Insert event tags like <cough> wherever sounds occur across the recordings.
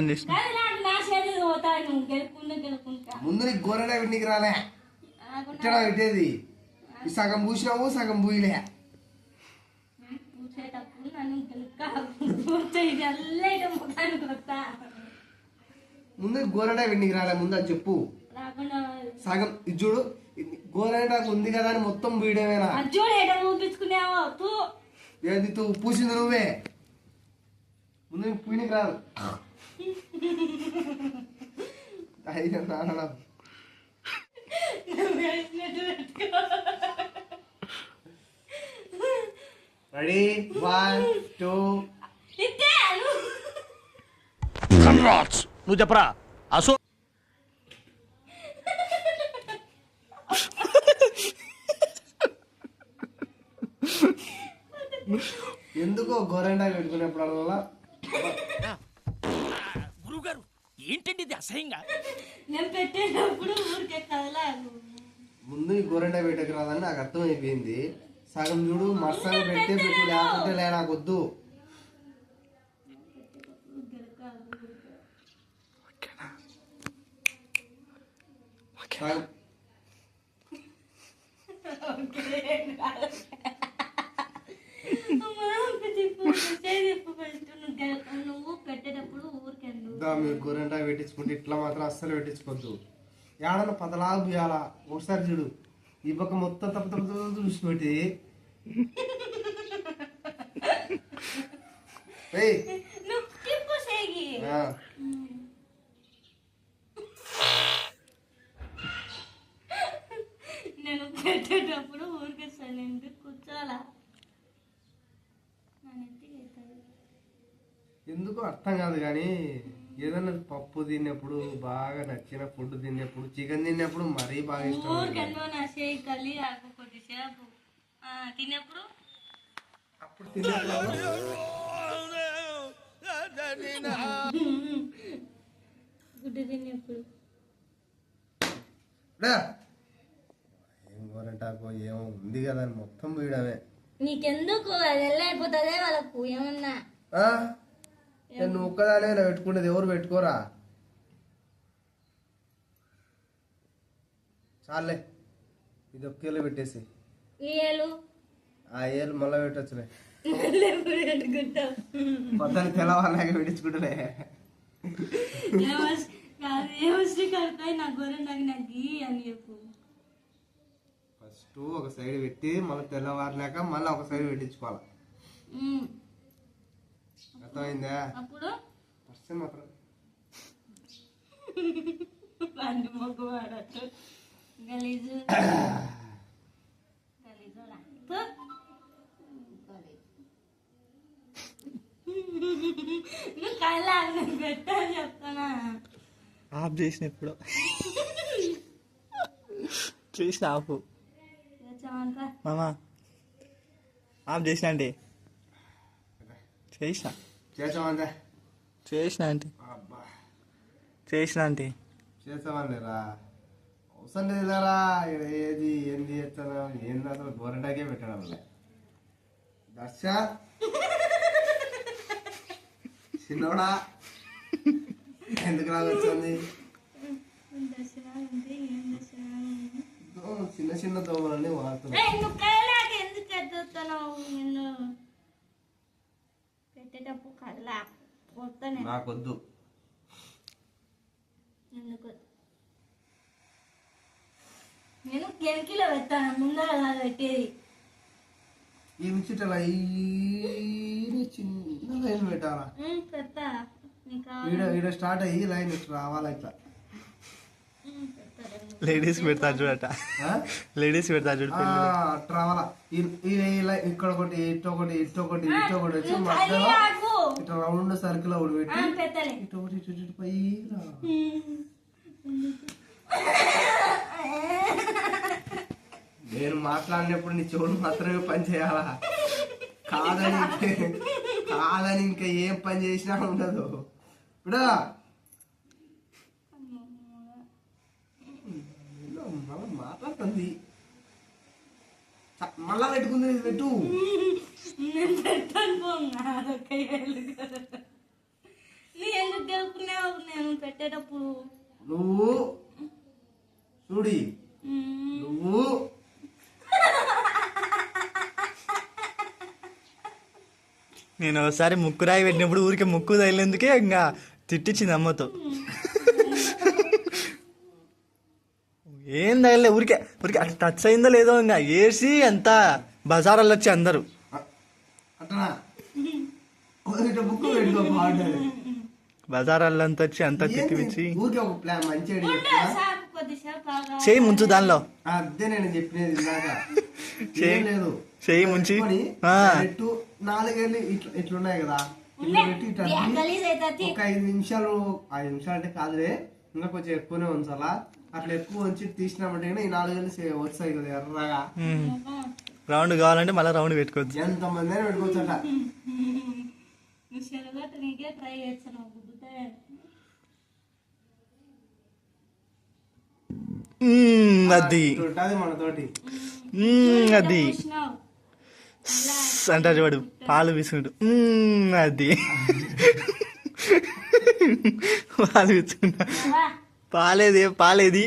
అని నాకు ముందు నీకు గోరెండా నీకు రాలే. నాకు ఇక్కడ పెట్టేది? ఈ సగం పూసినావు సగం పూయలే. ముందు నీకు గోరెండా నీకు రాలే ముందు అది చెప్పు. సగం ఇది చూడు గోరెండాకు ఉంది కదా అని మొత్తం తూ. ఏది తూ పూసింది నువ్వే. ముందు నీకు పూయనికి రాదు. అయ్యో నాన్న. రెడీ వన్ టూ అను. నువ్వు చెప్పరా అసో ఎందుకో గోరెండా పెట్టుకునేప్పుడల్లా అసహ్యంగా. నేను పెట్టేటప్పుడు ఊరికే కదలాను. ముందు ఈ గోరెండా పెట్టకు రాదని నాకు అర్థమైపోయింది. సగం చూడు మర్సంగా పెట్టే పెట్టు లేకుంటే లే నాకు వద్దు నువ్వు పెట్టేటప్పుడు మీరు పెట్టించుకుంటే ఇట్లా మాత్రం అస్సలు పెట్టించుకోవద్దు. ఏడన్నా పదలాగు పోయాలా ఒకసారి చూడు. ఈ పక్క మొత్తం తప్ప తప్ప తప్ప చూసి పెట్టి <laughs> ఏయ్, నువ్వు తిప్పు సేగి ఆ, నేను పెట్టేటప్పుడు ఊరికే సైలెంట్ కూర్చోాలా నా నెత్తికి అవుతుంది ఎందుకో అర్థం కాదు కానీ ఏదన్నా పప్పు తిన్నప్పుడు బాగా నచ్చిన ఫుడ్ తిన్నప్పుడు చికెన్ తిన్నప్పుడు మరీ బాగా ఇష్టం అప్పుడు తిన్నప్పుడు. ఏం గోరంటాకో ఏమో ఉంది కదా అని మొత్తం వీడమే నీకెందుకు? అది వెళ్ళైపోతుందే వాళ్ళకు? ఏమన్నా? ఆ? నేను ఒక్కదానే నా పెట్టుకునేది ఎవరు పెట్టుకోరా? చాలే ఇది ఒకేలో పెట్టేసి ఈ ఆ ఏళ్ళు మళ్ళీ పెట్టచ్చులే. తెల్లవాళ్ళగా పెట్టించుకుంటలే ఏమస్- కాదు, ఏమొచ్చి కడతాయి? నా గొర్రె నాకు నాకు గీ అని చెప్పు. ఫస్ట్ ఒక సైడ్ పెట్టి మళ్ళీ తెల్లవారలేక మళ్ళీ ఒక సైడ్ పెట్టించుకోవాలి. అర్థమైందా? అప్పుడు? మాత్రం. పండు మొగ్గు వాడట్టు గలీజు. గలీజు. నువ్వు కళ్ళ పెట్టా చెప్తానా ఆఫ్ చేసిన ఎప్పుడు చేసిన ఆఫ్ మామా ఆఫ్ చేసిన అంటే చేసిన. చేసామంటే చేసిన అంటే అబ్బా. చేసిన అంటే చేసామండిరా అవసరం లేదురా. ఏది ఏంది చేస్తారా ఏంది అసలు గోరెంటాకే పెట్టడం దర్శ. చిన్నోడా? ఎందుకు రాగొచ్చింది దసరా ఉంది ఏం దసరా ఉంది? దో- చిన్న చిన్న దోమలన్నీ వాడుతున్నాయి ఏయ్, నువ్వు కళ్ళకి ఎందుకు ఎత్తుతున్నావు నిన్ను పెట్టేటప్పుడు కళ్ళ పోతానే. నాకొద్దు. ఎందుకు? నేను కెనకిలో పెట్టాను ముందర కాదు పెట్టేది. ఈ ముచ్చిట లైన్ చిన్న లైన్ పెట్టాలా? కావాలి? ఈడ ఈడ స్టార్ట్ అయ్యి లైన్ రావాలా ఇట్లా. లేడీస్ పెడతా చూడట? లేడీస్ పెడతా చూడు ఆ, అట్లా రావాలా ఈ- ఈ ఈ లైన్ ఇక్కడ ఒకటి ఇటు ఒకటి ఇటు ఒకటి ఇటు ఒకటి వచ్చి. ఇట్లా రౌండ్ సర్కిల్ ఒకటి ఆ, పెట్టి ఇటు ఒకటి ఇటు ఇటు పై రా. నేను మాట్లాడినప్పుడు నీ చెవులు మాత్రమే పని చేయాలా? కాదని కాదని ఇంకా ఏం పని చేసినా ఉండదు. ఇప్పుడు మళ్ళా మాట్లాడుతుంది. మళ్ళా పెట్టుకుంది పెట్టు. నేను పెట్టాను పోంగా అదొక ఏళ్ళు కదా. నీ ఎందుకు గెలుపుకున్నావు? పెట్టేటప్పుడు. నువ్వు చూడి. నువ్వు నేను ఒకసారి ముక్కు రాయి పెట్టినప్పుడు ఊరికే ముక్కు తగిలేందుకే ఇంకా తిట్టించింది అమ్మతో. ఏం తగలే ఊరికే ఊరికే అట్లా టచ్ అయిందో లేదో ఇంకా ఏసి ఎంత? బజారాల్లో వచ్చి అందరు. అంతా వచ్చి అంతా తిట్టిపిచ్చి. చేయి ముంచు దానిలో. అదే నేను చెప్పినది <laughs> చేయి- ఏం లేదు. చేయి ముంచి. పెట్టుకొని ఆ. పెట్టు నాలుగేళ్ళు ఇట్లా ఇట్లున్నాయి కదా. ఇట్లా. పెట్టి. ఒక ఐదు నిమిషాలు ఐదు నిమిషాలు అంటే కాదులే. ఇంకా కొంచెం ఎక్కువనే ఉంచాలా? అట్లా ఎక్కువ ఉంచి తీసినామంటే ఈ నాలుగేళ్ళు సే- వస్తాయి కదా ఎర్రగా. రౌండ్ కావాలంటే మళ్ళీ రౌండ్ పెట్టుకోవచ్చు. ఎంత మంది అయినా గుద్దుతే ఉమ్, అది. మనతోటి. అది. అంటారు చూడు పాలు విసుకుంటు అది. <laughs> పాలు వా. పాలేది పాలేది.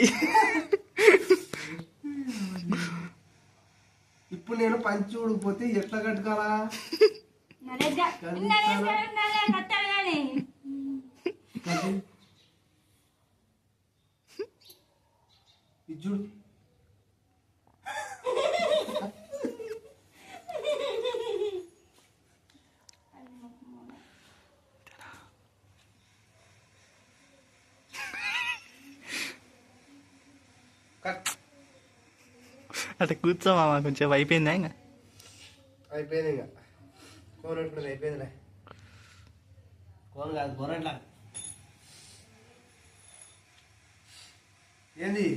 ఇప్పుడు నేను పంచి ఊడిపోతే ఎట్లా కట్టుకోవాలా. ఇది చూడు. అటు కూర్చో మామ కొంచెం అయిపోయిందా ఇంకా? అయిపోయింది ఇంకా. కూర ఉంటుంది అయిపోయిందిలే. కూర కాదు కూర ఎట్లా ఏంది?